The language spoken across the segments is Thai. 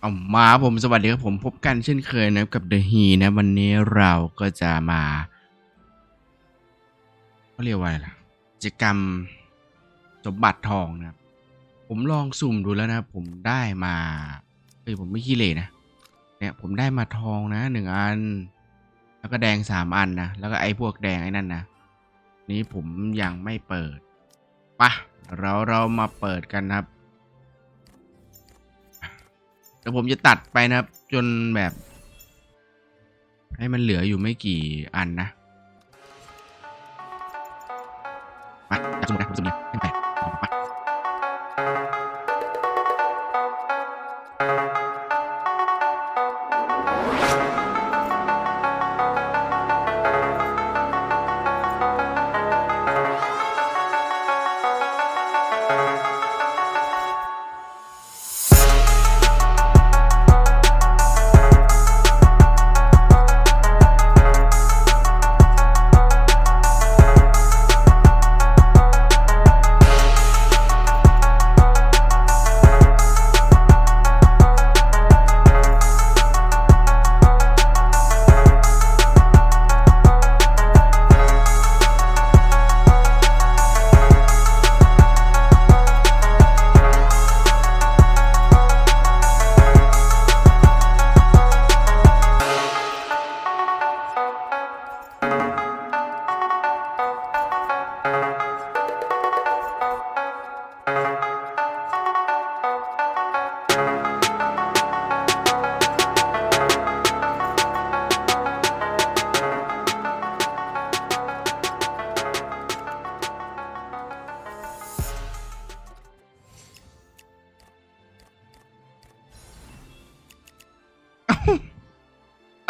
เอามาผมสวัสดีครับผมพบกันเช่นเคยนะครับกับ The He นะ วันนี้เราก็จะมาเขาเรียกว่าอะไรล่ะกิจกรรมสมบัติทองนะครับ ผมลองสุ่มดูแล้วนะผมได้มาเฮ้ยผมไม่ขี้เหร่นะ เนี่ยผมได้มาทองนะหนึ่งอัน แล้วก็แดงสามอันนะ แล้วก็ไอ้พวกแดงไอ้นั่นนะนี้ผมยังไม่เปิดปะเราเรามาเปิดกันนะครับ เดี๋ยวผมจะตัดไปนะครับ จนแบบ ให้มันเหลืออยู่ไม่กี่อันนะมาจับสมุดนะผมสมุดนะตั้งแต่เอา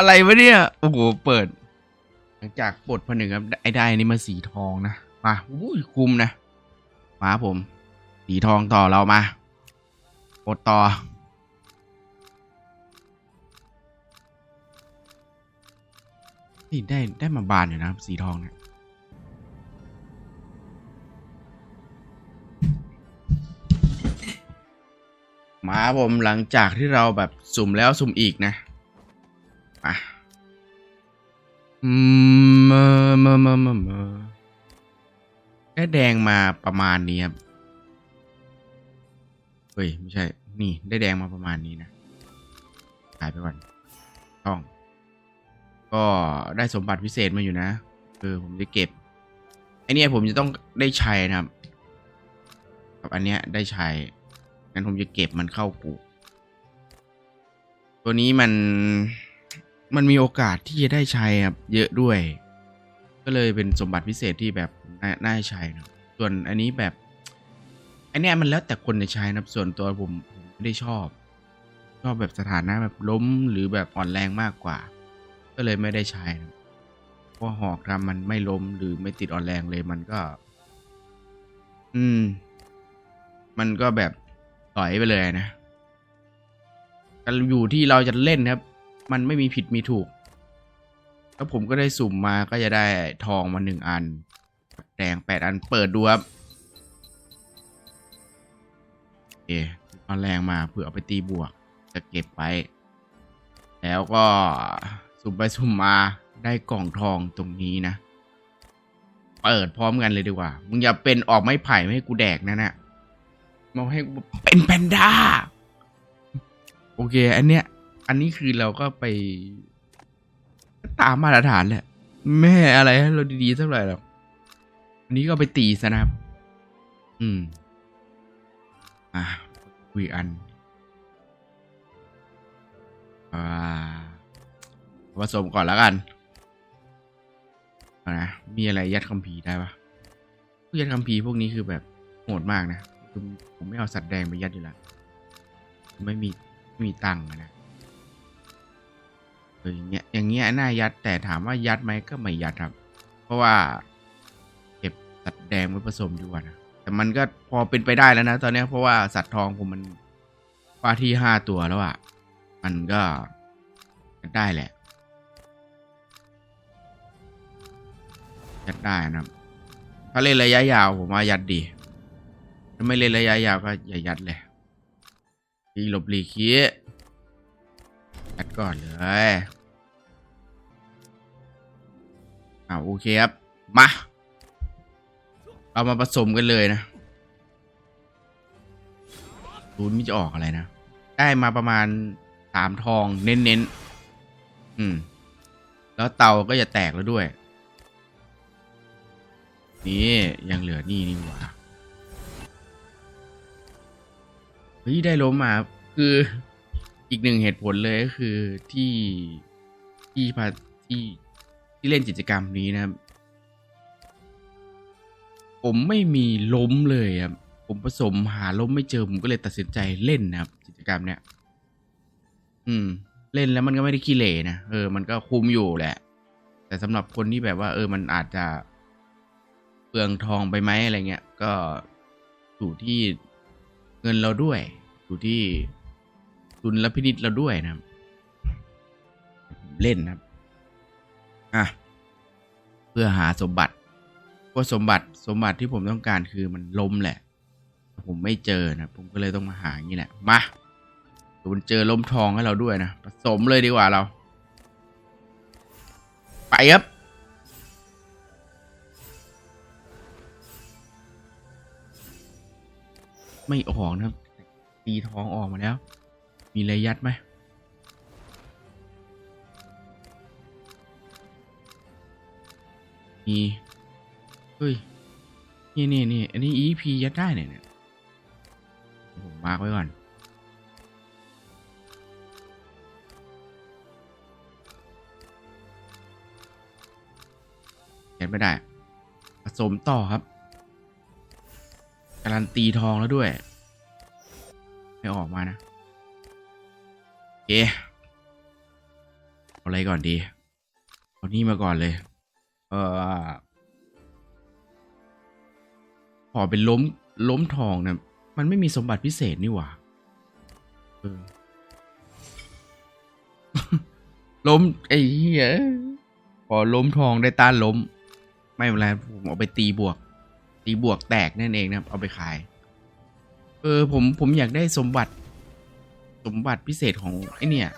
อะไรวะเนี่ย โอ้โห เปิด หลังจากปลดผนึกครับไอ้ได้นี่มาสีทองนะ มาอุ้ยคุมนะ มาผม สีทองต่อเรามาปลดต่อ นี่ได้ได้มาบานอยู่นะครับสีทองเนี่ยมาผมหลังจากที่เราแบบสุ่มแล้วสุ่มอีกนะ มาอืมเมอเมอเมอเมอเมอได้แดงมาประมาณนี้ครับ เฮ้ย ไม่ใช่ นี่ ได้แดงมาประมาณนี้นะ หายไปก่อนต้อง ก็ได้สมบัติพิเศษมาอยู่นะเออผมจะเก็บไอเนี้ยผมจะต้องได้ใช้นะครับ กับอันเนี้ยได้ใช้งั้นผมจะเก็บมันเข้ากู ตัวนี้มัน มันมีโอกาสที่จะได้ใช้ครับเยอะด้วย ก็เลยเป็นสมบัติพิเศษที่แบบน่าใช้นะส่วนอันนี้แบบอันนี้มันแล้วแต่คนจะใช้นะส่วนตัวผมผมไม่ได้ชอบ ชอบแบบสถานะแบบล้มหรือแบบอ่อนแรงมากกว่า ก็เลยไม่ได้ใช้นะเพราะหอกทำมันไม่ล้มหรือไม่ติดอ่อนแรงเลยมันก็ อืม มันก็แบบต่อยไปเลยนะแต่อยู่ที่เราจะเล่นครับ มันไม่มีผิดมีถูก แล้วผมก็ได้สุ่มมาก็จะได้ทองมาหนึ่งอัน แดงแปดอันเปิดดูครับโอเอาแรงมาเผื่อเอาไปตีบวก จะเก็บไว้แล้วก็สุ่มไปสุ่มมาได้กล่องทองตรงนี้นะ เปิดพร้อมกันเลยดีกว่า มึงอย่าเป็นออกไม้ไผ่ไม่ให้กูแดกนะเนี่ยมาให้กูเป็นแพนด้า โอเค อันเนี้ย อันนี้คือเราก็ไป ตามมาตรฐานแหละ แม่อะไรให้เราดีๆเท่าไหร่หรอกอันนี้ก็ไปตีซะนะครับ อืม อะคุยอัน อ่าผสมก่อนแล้วกันนะ มีอะไรยัดคัมภีร์ได้ปะพวกยัดคัมภีร์พวกนี้คือแบบโหดมากนะ คือผมไม่เอาสัตว์แดงไปยัดอยู่แล้ว ไม่มีไม่มีตังค์นะ อออย่างเงี้ยอย่างเงี้ยน่ายัดแต่ถามว่ายัดไหมก็ไม่ยัดครับ เพราะว่าเก็บสัตว์แดงไว้ผสมดีกว่านะแต่มันก็พอเป็นไปได้แล้วนะตอนเนี้ยเพราะว่าสัตว์ทองผมมันว่าที่ห้าตัวแล้วอะมันก็ได้แหละยัดได้นะครับ ถ้าเล่นระยะยาวผมว่ายัดดีถ้าไม่เล่นระยะยาวก็อย่ายัดเลยดีหลบหลีกคี ก่อนเลยอ่าโอเคครับ มา เรามาผสมกันเลยนะดูนี่จะออกอะไรนะ ได้มาประมาณสามทองเน้นๆ อืม แล้วเตาก็จะแตกแล้วด้วย นี่ยังเหลือนี่นี่หว่าเฮ้ยได้ล้มมาคือ อีกหนึ่งเหตุผลเลยก็คือที่ที่พาที่ที่เล่นกิจกรรมนี้นะครับ ผมไม่มีล้มเลยครับผมผสมหาล้มไม่เจอผมก็เลยตัดสินใจเล่นนะครับ กิจกรรมเนี้ยอืม เล่นแล้วมันก็ไม่ได้ขี้เหร่นะเออมันก็คุ้มอยู่แหละ แต่สำหรับคนที่แบบว่า เออมันอาจจะเปลืองทองไปไหมอะไรเงี้ยก็อยู่ที่เงินเราด้วยอยู่ที่ ดุลพินิจเราด้วยนะครับ เล่นนะครับ อะ เพื่อหาสมบัติก็สมบัติสมบัติที่ผมต้องการคือมันล้มแหละ ผมไม่เจอนะ ผมก็เลยต้องมาหาอย่างนี้แหละ มาคุณเจอล้มทองให้เราด้วยนะ ผสมเลยดีกว่าเรา ไปครับไม่ออกนะครับตีทองออกมาแล้ว มีอะไรยัดไหมมีเฮ้ย นี่นี่นี่อันนี้ EP ยัดได้เนี่ยเนี่ยผมมาร์กไว้ก่อน ยัดไม่ได้ ผสมต่อครับ การันตีทองแล้วด้วย ไม่ออกมานะ เคเอาอะไรก่อนดี เอานี่มาก่อนเลย เออขอเป็นล้มล้มทองเนี่ยมันไม่มีสมบัติพิเศษนี่หว่าเออล้มไอ้เหี้ยพอล้มทองได้ต้านล้ม ไม่เป็นไรผมเอาไปตีบวก ตีบวกแตกนั่นเองนะเอาไปขาย เออผมผมอยากได้สมบัติ มบัติพิเศษของไอเนี่ย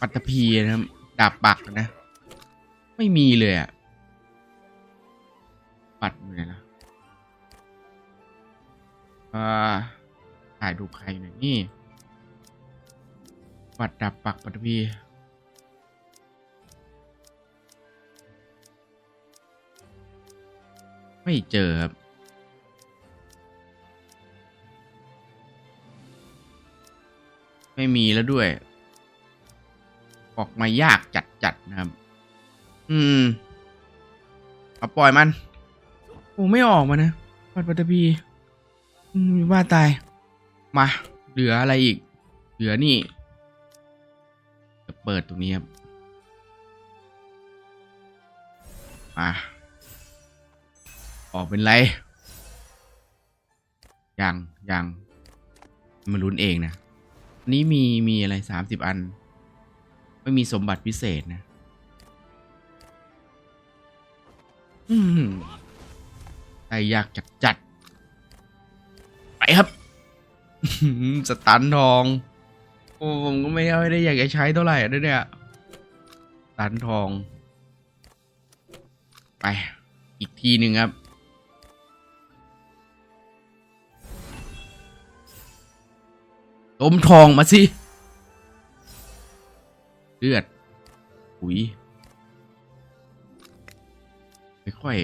ปัตตภีนะครับ ดาบปักนะ ไม่มีเลยอะปัดอยู่ไหนล่ะอ่าถ่ายดูใครหน่อยนี่ปัดดาบปักปัตตภีไม่เจอครับ ไม่มีแล้วด้วย ออกมายากจัดจัดๆนะครับ อืมเอาปล่อยมันโอ้ไม่ออกมานะปัดปัตตพีอืมว่าตาย มา เหลืออะไรอีก เหลือนี่ จะเปิดตรงนี้ครับมาออกเป็นไรยังยังมาลุ้นเองนะ อันนี้มีมีอะไรสามสิบอัน ไม่มีสมบัติพิเศษนะอืมได้ยากจัดจัด ไปครับ สตันทอง โอ้ผมก็ไม่ไม่ได้อยากจะใช้เท่าไหร่ด้วยเนี่ยสตันทอง ไป อีกทีหนึ่งครับ ต้มทองมาสิเลือดหุยไม่ค่อย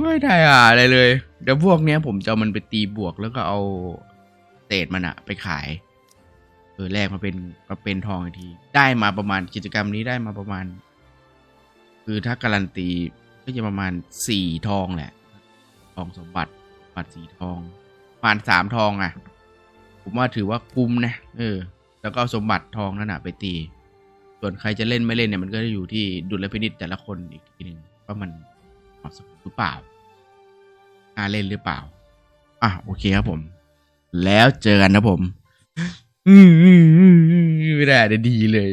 ไม่ได้อะอะไรเลย เดี๋ยวพวกเนี้ยผมจะมันไปตีบวกแล้วก็เอาเศษมันอะไปขาย เออแลกมาเป็นมาเป็นทองอีกที ได้มาประมาณกิจกรรมนี้ได้มาประมาณ คือถ้าการันตีก็จะประมาณสี่ทองแหละ ทองสมบัติบัตรสีทองผ่านสามทองอะ ผมว่าถือว่าคุ้มนะเออ แล้วก็เอาสมบัติทองนั่นนะไปตี ส่วนใครจะเล่นไม่เล่นเนี่ยมันก็จะอยู่ที่ดุลพินิจแต่ละคนอีกทีหนึ่งว่ามันเหมาะสมหรือเปล่าน่าเล่นหรือเปล่า อะโอเคครับผม แล้วเจอกันนะผม อืมไม่ได้ดีเลย